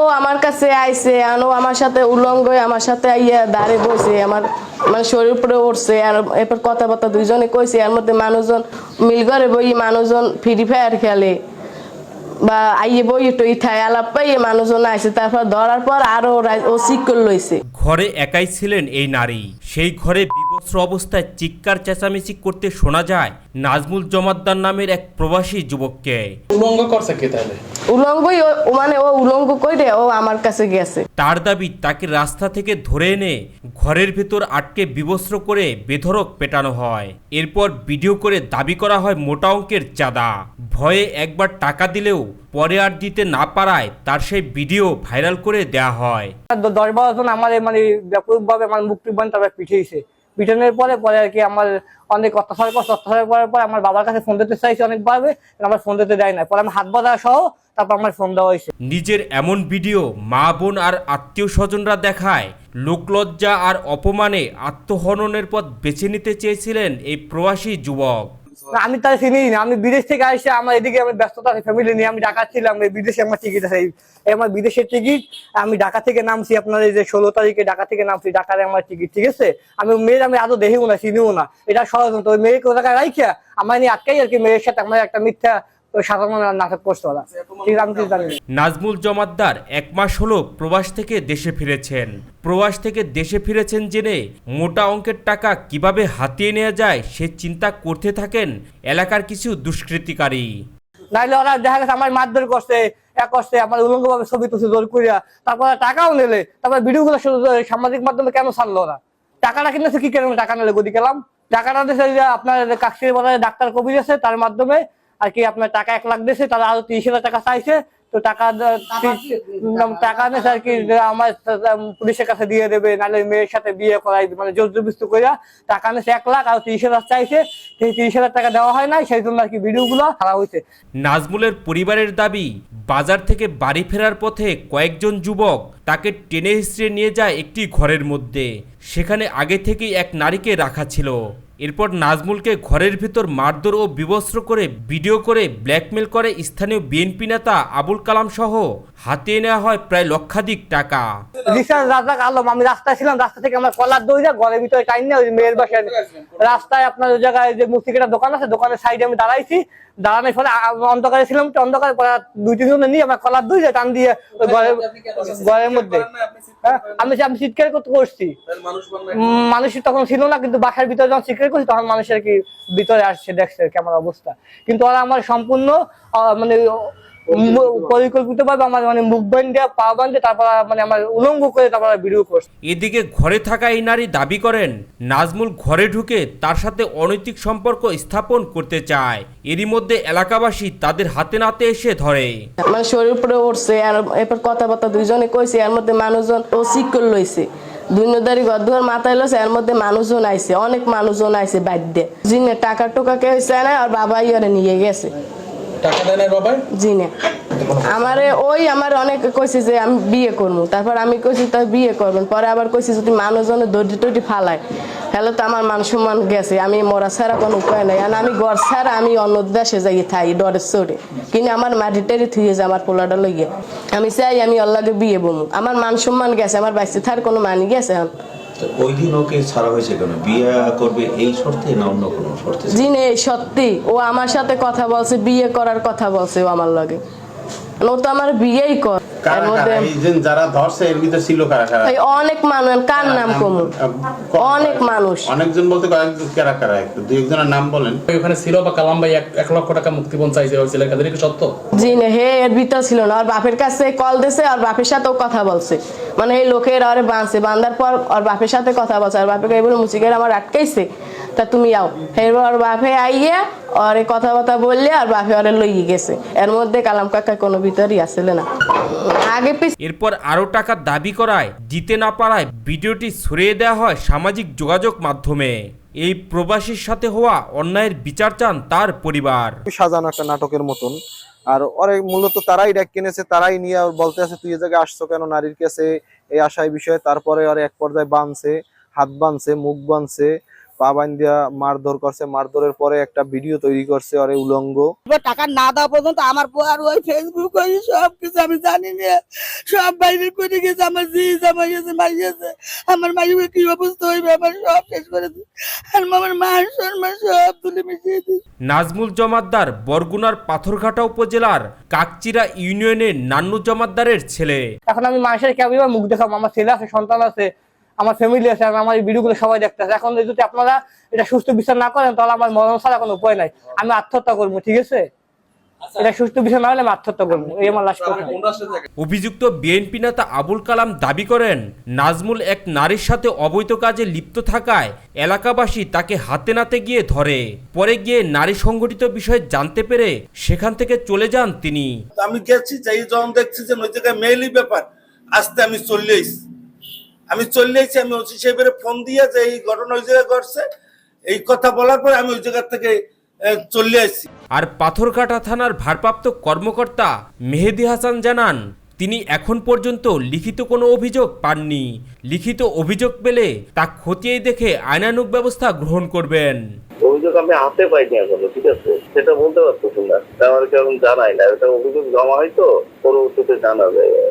ও আমার কাছে আইছে ও আমার সাথে উলঙ্গ আমার সাথে আইয়া দাঁড়ে বসে আমার মানে শরীর উপরে উঠছে, আর এরপর কথাবার্তা দুইজনে কইছে, এর মধ্যে মানুষজন মিল করে বই, মানুষজন ফ্রি ফায়ার খেলে, বা আইয়ে বই টই থাই আলাপ পাইয়ে মানুষজন আইছে, তারপর ধরার পর আরও ও সিকল লইছে। ঘরে একাই ছিলেন এই নারী, সেই ঘরে বিবস্ত্র অবস্থায় চিৎকার চেঁচামেচি করতে শোনা যায় নাজমুল জমাদ্দার নামের এক প্রবাসী যুবককে। উলঙ্গ করছে কে তাহলে? উলঙ্গই ও- ও মানে ও উলঙ্গ কইরে ও আমার কাছে গেছে। তার দাবি তাকে রাস্তা থেকে ধরে এনে ঘরের ভেতর আটকে বিবস্ত্র করে বেধরক পেটানো হয়। এরপর ভিডিও করে দাবি করা হয় মোটা অঙ্কের চাঁদা। ভয়ে একবার টাকা দিলেও পরে আর দিতে না পারায় তার সেই ভিডিও ভাইরাল করে দেয়া হয়। দশ বারো জন আমার মানে ব্যাপকভাবে আমার মুক্তি বান তারপর পিছনের পরে পরে আর কি আমার অনেক অত্যাচার পর অত্যাচার পরে পরে আমার বাবার কাছে ফোন দিতে চাইছি অনেকভাবে আমার ফোন দিতে দেয় না পরে আমি হাত বাঁধা সহ তারপর আমার ফোন দেওয়া হয়েছে। নিজের এমন ভিডিও মা, বোন আর আত্মীয় স্বজনরা দেখায়, লোকলজ্জা আর অপমানে আত্মহননের পথ বেছে নিতে চেয়েছিলেন এই প্রবাসী যুবক। আমি তাই চিনি না। আমি বিদেশ থেকে আসে আমার এদিকে আমি ব্যস্ততা ফ্যামিলি নিয়ে আমি ঢাকা ছিলাম বিদেশে আমার টিকিট আছে। আমার বিদেশের টিকিট আমি ঢাকা থেকে নামছি আপনার এই যে ষোলো তারিখে ঢাকা থেকে নামছি, ঢাকার আমার টিকিট ঠিক আছে? আমি মেয়ের আমি আদৌ দেখিও না, চিনিও না। এটা ষড়যন্ত্র ওই মেয়েকে ও জায়গায় রাইখা? আমার নিয়ে আটকাই আর কি মেয়ের সাথে। আমার একটা মিথ্যা ওই সাধারণ নাটক করছে ওরা। ঠিক আমি কিছু জানি নাজমুল জমাদ্দার এক মাস হলো প্রবাস থেকে দেশে ফিরেছেন। প্রবাস থেকে দেশে ফিরেছেন জেনে মোটা অঙ্কের টাকা কীভাবে হাতিয়ে নেওয়া যায় সে চিন্তা করতে থাকেন এলাকার কিছু দুষ্কৃতিকারী। নাইলে ওরা দেখা গেছে আমার মারধর করছে এক করছে আমার উলঙ্গ ভাবে ছবি তুলছে জোর করিয়া তারপর টাকাও নিলে তারপর ভিডিও গুলো সামাজিক মাধ্যমে কেন ছাড়লো ওরা? টাকাটা কিনেছে কি কেন টাকা নিলে? গদি গেলাম টাকাটা দিয়েছে আপনার কাকসির বাজারে ডাক্তার কবির আছে তার মাধ্যমে আর কি আপনার টাকা এক লাখ দিয়েছে তারা আরও তিরিশ হাজার টাকা চাইছে তো টাকা টাকা নিয়েছে আর কি আমার পুলিশের কাছে দিয়ে দেবে নাহলে মেয়ের সাথে বিয়ে করাই মানে জোর জবরদস্তি কইরা টাকা নিয়েছে এক লাখ আর তিরিশ হাজার চাইছে সেই তিরিশ হাজার টাকা দেওয়া হয় নাই সেই জন্য আর কি ভিডিও গুলো খারাপ হয়েছে নাজমুলের পরিবারের দাবি বাজার থেকে বাড়ি ফেরার পথে কয়েকজন যুবক তাকে টেনে হিসড়ে নিয়ে যায় একটি ঘরের মধ্যে। সেখানে আগে থেকেই এক নারীকে রাখা ছিল। এরপর নাজমুলকে ঘরের ভিতর মারধর ও বিবস্ত্র করে ভিডিও করে ব্ল্যাকমেল করে স্থানীয় বিএনপি নেতা আবুল কালাম সহ হাতিয়ে নেওয়া হয় প্রায় লক্ষাধিক টাকা। রিক্সার রাজা আলম আমি রাস্তায় ছিলাম রাস্তা থেকে আমার কলার দই যা ঘরের ভিতরে টাইম নেই ওই মেয়ের বাসায়। রাস্তায় আপনার ওই জায়গায় যে মুসিকেটা দোকান আছে দোকানের সাইডে আমি দাঁড়াইছি। দাঁড়ানোর ফলে অন্ধকারে ছিলাম তো অন্ধকারে দুই তিন জনে নিয়ে আমার কলার দই যায় টান দিয়ে ওই ঘরের ঘরের মধ্যে। হ্যাঁ, আমি আমি চিৎকার করতে করছি উম, মানুষ তখন ছিল না কিন্তু বাসার ভিতরে যখন চিৎকার করছি তখন মানুষের কি ভিতরে আসছে দেখছে আর কি আমার অবস্থা। কিন্তু ওরা আমার সম্পূর্ণ মানে আমার মানে মুখ বান্ধে পা বান্ধে তারপর মানে আমার উলঙ্গ করে তারপর ভিডিও করছে। এদিকে ঘরে থাকা এই নারী দাবি করেন নাজমুল ঘরে ঢুকে তার সাথে অনৈতিক সম্পর্ক স্থাপন করতে চায়। এরই মধ্যে এলাকাবাসী তাদের হাতে নাতে এসে ধরে। মানে শরীর উপরে উঠছে আর এরপর কথাবার্তা দুইজনে কইছে এর মধ্যে মানুষজন ও সিকল লইছে। দুনিয়াদারি ঘর দুয়ার মাথায় লইছে এর মধ্যে মানুষজন আইছে অনেক মানুষজন আইছে বাদ্যে জিনে টাকা টোকা কে হয়েছে না আর বাবা ইয়ারে নিয়ে গেছে। টাকা দেয় না বাবা জিনে। আমারে ওই আমার অনেক কইছে যে আমি বিয়ে করব তারপর আমি কইছি তাই বিয়ে করবেন? পরে আবার কইছি যদি মানুষজনের দড়ি টড়ি ফালায় তাহলে তো আমার মান সম্মান গেছে। আমি মরা ছাড়া কোনো উপায় নাই। আর আমি ঘর ছাড়া আমি অন্য দেশে যাই থাই ডরের চড়ে। কিন্তু আমার মাটি টেরি থুয়ে যে আমার পোলাটা লইয়ে। আমি চাই আমি অল্লাগে বিয়ে বমু। আমার মান সম্মান গেছে আমার বাইসে থার কোনো মানি গেছে এখন? ওই দিন ওকে ছাড়া হয়েছে কেন? বিয়ে করবে এই শর্তে না অন্য কোনো শর্তে? জিনে সত্যি। ও আমার সাথে কথা বলছে বিয়ে করার কথা বলছে ও আমার লগে। ও তো আমার বিয়েই কর। যারা ধরছে এর ভিতরে ছিল কারা কারা? অনেক মানুষ কার নাম কমু? অনেক মানুষ। অনেকজন বলতে কয়েকজন কারা কারা? একটু দুই একজনের নাম বলেন। ওখানে ছিল বা কালাম ভাই এক- এক লক্ষ টাকা মুক্তিপণ চাইছে ওই ছেলের কাছে সত্য? জি না হে এর ভিতর ছিল না। আর বাপের কাছে কল দিছে আর বাপের সাথেও কথা বলছে। মানে এই লোকের আরে বাঁধছে বাঁধার পর আর বাপের সাথে কথা বলছে। আর বাপেকে এবার মুসিকের আমার আটকাইছে। তা তুমি আও। এরপর বাপে আইয়ে আর কথাবার্তা বললে আর বাপে আরে লইয়ে গেছে। এর মধ্যে কালাম কাকা কোনো ভিতরই আসলে না। আগে এরপর আরও টাকা দাবি করায় দিতে না পারায় ভিডিওটি ছড়িয়ে দেওয়া হয় সামাজিক যোগাযোগ মাধ্যমে। এই প্রবাসীর সাথে হওয়া অন্যায়ের বিচার চান তার পরিবার। সাজানো একটা নাটকের মতন। আর অনেক মূলত তারাই ডাক কিনেছে তারাই নিয়ে আর বলতে আছে তুই এ জায়গায় আসছো কেন? নারীর কাছে এই আশায় বিষয়ে। তারপরে আর এক পর্যায়ে বানছে হাত বানছে মুখ বানছে। পা বান্ধিয়া মারধর করছে। মারধরের পরে একটা ভিডিও তৈরি করছে ওরে উলঙ্গ। টাকা না দেওয়া পর্যন্ত আমার আর ওই ফেসবুক ওই সব কিছু আমি জানি না সব বাইরে করে গেছে আমার জি জামাই গেছে মাই গেছে আমার কি অবস্থা হইবে? আমার সব শেষ করে আর আমার সম্মান সব তুলে মিশিয়ে নাজমুল জমাদ্দার বরগুনার পাথরঘাটা উপজেলার কাকচিরা ইউনিয়নের নান্নু জমাদ্দারের ছেলে। এখন আমি মানুষের কেমন মুখ দেখাবো আমার ছেলে আছে সন্তান আছে। আমার ফ্যামিলি আছে আর আমার এই ভিডিওগুলো সবাই দেখতেছে এখন যদি আপনারা এটা সুস্থ বিচার না করেন তাহলে আমার মরণ ছাড়া কোনো উপায় নাই। আমি আত্মহত্যা করব ঠিক আছে? এটা সুস্থ বিচার না হলে আত্মহত্যা করব। এই আমার লাস্ট অভিযুক্ত বিএনপি নেতা আবুল কালাম দাবি করেন নাজমুল এক নারীর সাথে অবৈধ কাজে লিপ্ত থাকায় এলাকাবাসী তাকে হাতে নাতে গিয়ে ধরে। পরে গিয়ে নারী সংগঠিত বিষয় জানতে পেরে সেখান থেকে চলে যান তিনি। আমি গেছি যাই যখন দেখছি যে ওই জায়গায় মেইলি ব্যাপার আসতে আমি চলে আমি চলে আইছি আমি ওসি সাহেবের ফোন দিয়ে যে এই ঘটনা ওই জায়গায় ঘটছে এই কথা বলার পরে আমি ওই জায়গা থেকে চলে আসছি। আর পাথরঘাটা থানার ভারপ্রাপ্ত কর্মকর্তা মেহেদি হাসান জানান তিনি এখন পর্যন্ত লিখিত কোনো অভিযোগ পাননি। লিখিত অভিযোগ পেলে তা খতিয়ে দেখে আইনানুগ ব্যবস্থা গ্রহণ করবেন। অভিযোগ আমি হাতে পাইনি এখনও ঠিক আছে? সেটা বলতে পারতেছি না। তা আমার কেমন জানাই না। এটা অভিযোগ জমা হয়তো পরবর্তীতে জানা যায়।